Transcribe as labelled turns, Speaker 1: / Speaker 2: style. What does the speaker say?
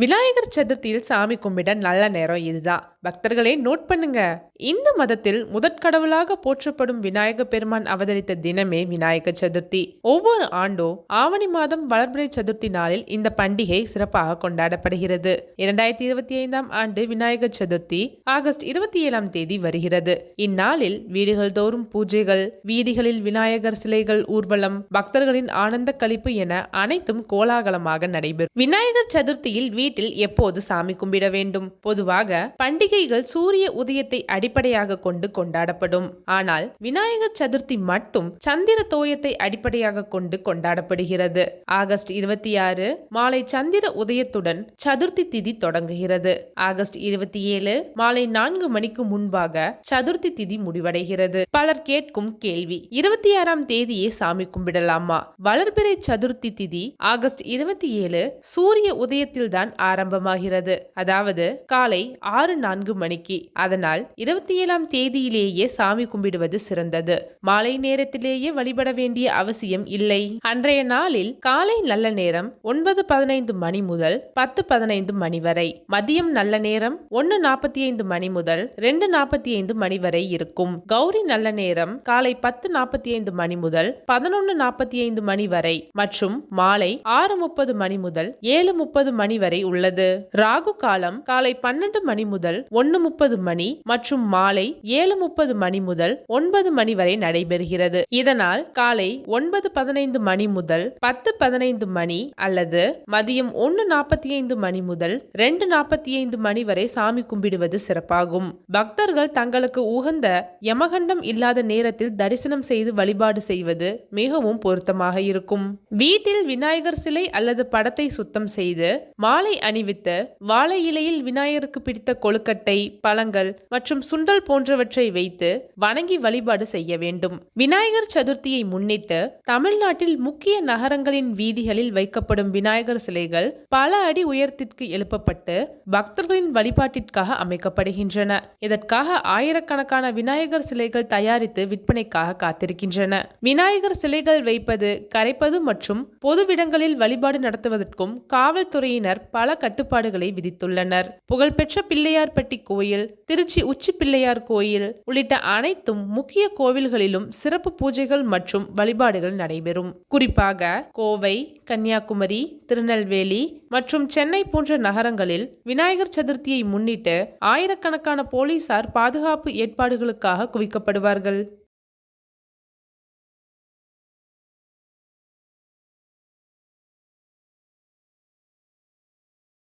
Speaker 1: விநாயகர் சதுர்த்தியில் சாமி கும்பிட நல்ல நேரம் இதுதான். பக்தர்களே நோட் பண்ணுங்க. இந்து மதத்தில் முதற்கடவுளாக போற்றப்படும் விநாயக பெருமான் அவதரித்த தினமே விநாயகர் சதுர்த்தி. ஒவ்வொரு ஆண்டும் ஆவணி மாதம் வளர்பிறை சதுர்த்தி நாளில் இந்த பண்டிகை சிறப்பாக கொண்டாடப்படுகிறது. இரண்டாயிரத்தி இருபத்தி ஐந்தாம் ஆண்டு விநாயகர் சதுர்த்தி ஆகஸ்ட் இருபத்தி ஏழாம் தேதி வருகிறது. இந்நாளில் வீடுகள் தோறும் பூஜைகள் வீதிகளில் விநாயகர் சிலைகள் ஊர்வலம் பக்தர்களின் ஆனந்த கழிப்பு என அனைத்தும் கோலாகலமாக நடைபெறும். விநாயகர் சதுர்த்தியில் வீட்டில் எப்போது சாமி கும்பிட வேண்டும்? பொதுவாக பண்டிகைகள் சூரிய உதயத்தை அடிப்படையாக கொண்டு கொண்டாடப்படும். ஆனால் விநாயகர் சதுர்த்தி மட்டும் சந்திர தோயத்தை அடிப்படையாக கொண்டு கொண்டாடப்படுகிறது. ஆகஸ்ட் இருபத்தி ஆறு மாலை சந்திர உதயத்துடன் சதுர்த்தி திதி தொடங்குகிறது. ஆகஸ்ட் இருபத்தி ஏழு மாலை நான்கு மணிக்கு முன்பாக சதுர்த்தி திதி முடிவடைகிறது. பலர் கேட்கும் கேள்வி இருபத்தி ஆறாம் தேதியே சாமி கும்பிடலாமா? வளர்பிறை சதுர்த்தி திதி ஆகஸ்ட் இருபத்தி ஏழு சூரிய உதயத்தில் தான் ஆரம்பமாகிறது. அதாவது காலை ஆறு நான்கு மணிக்கு. அதனால் இருபத்தி ஏழாம் தேதியிலேயே சாமி கும்பிடுவது சிறந்தது. மாலை நேரத்திலேயே வழிபட வேண்டிய அவசியம் இல்லை. அன்றைய நாளில் காலை நல்ல நேரம் ஒன்பது பதினைந்து மணி முதல் பத்து பதினைந்து மணி வரை. மதியம் நல்ல நேரம் ஒன்னு நாற்பத்தி ஐந்து மணி முதல் ரெண்டு நாற்பத்தி ஐந்து மணி வரை இருக்கும். கௌரி நல்ல நேரம் காலை பத்து நாற்பத்தி ஐந்து மணி முதல் பதினொன்னு நாற்பத்தி ஐந்து மணி வரை. மற்றும் மாலை ஆறு முப்பது மணி முதல் ஏழு முப்பது மணி வரை வரை உள்ளது. ராகு காலம் காலை பன்னெண்டு மணி முதல் ஒன்னு முப்பது மணி மற்றும் மாலை ஏழு முப்பது மணி முதல் ஒன்பது மணி வரை நடைபெறுகிறது. இதனால் காலை ஒன்பது பதினைந்து மணி முதல் பத்து பதினைந்து மணி அல்லது மதியம் ஒன்னு நாற்பத்தி ஐந்து மணி முதல் ரெண்டு நாற்பத்தி ஐந்து மணி வரை சாமி கும்பிடுவது சிறப்பாகும். பக்தர்கள் தங்களுக்கு உகந்த யமகண்டம் இல்லாத நேரத்தில் தரிசனம் செய்து வழிபாடு செய்வது மிகவும் பொருத்தமாக இருக்கும். வீட்டில் விநாயகர் சிலை அல்லது படத்தை சுத்தம் செய்து மாலை மாலை அணிவித்து வாழை இலையில் விநாயகருக்கு பிடித்த கொழுக்கட்டை பழங்கள் மற்றும் சுண்டல் போன்றவற்றை வைத்து வணங்கி வழிபாடு செய்ய வேண்டும். விநாயகர் சதுர்த்தியை முன்னிட்டு தமிழ்நாட்டில் முக்கிய நகரங்களின் வீதிகளில் வைக்கப்படும் விநாயகர் சிலைகள் பல அடி உயரத்திற்கு எழுப்பப்பட்டு பக்தர்களின் வழிபாட்டிற்காக அமைக்கப்படுகின்றன. இதற்காக ஆயிரக்கணக்கான விநாயகர் சிலைகள் தயாரித்து விற்பனைக்காக காத்திருக்கின்றன. விநாயகர் சிலைகள் வைப்பது கரைப்பது மற்றும் பொதுவிடங்களில் வழிபாடு நடத்துவதற்கும் காவல்துறையினர் பல கட்டுப்பாடுகளை விதித்துள்ளனர். புகழ்பெற்ற பிள்ளையார்பட்டி கோயில் திருச்சி உச்சி பிள்ளையார் கோயில் உள்ளிட்ட அனைத்தும் முக்கிய கோவில்களிலும் சிறப்பு பூஜைகள் மற்றும் வழிபாடுகள் நடைபெறும். குறிப்பாக கோவை கன்னியாகுமரி திருநெல்வேலி மற்றும் சென்னை போன்ற நகரங்களில் விநாயகர் சதுர்த்தியை முன்னிட்டு ஆயிரக்கணக்கான போலீசார் பாதுகாப்பு ஏற்பாடுகளுக்காக குவிக்கப்படுவார்கள்.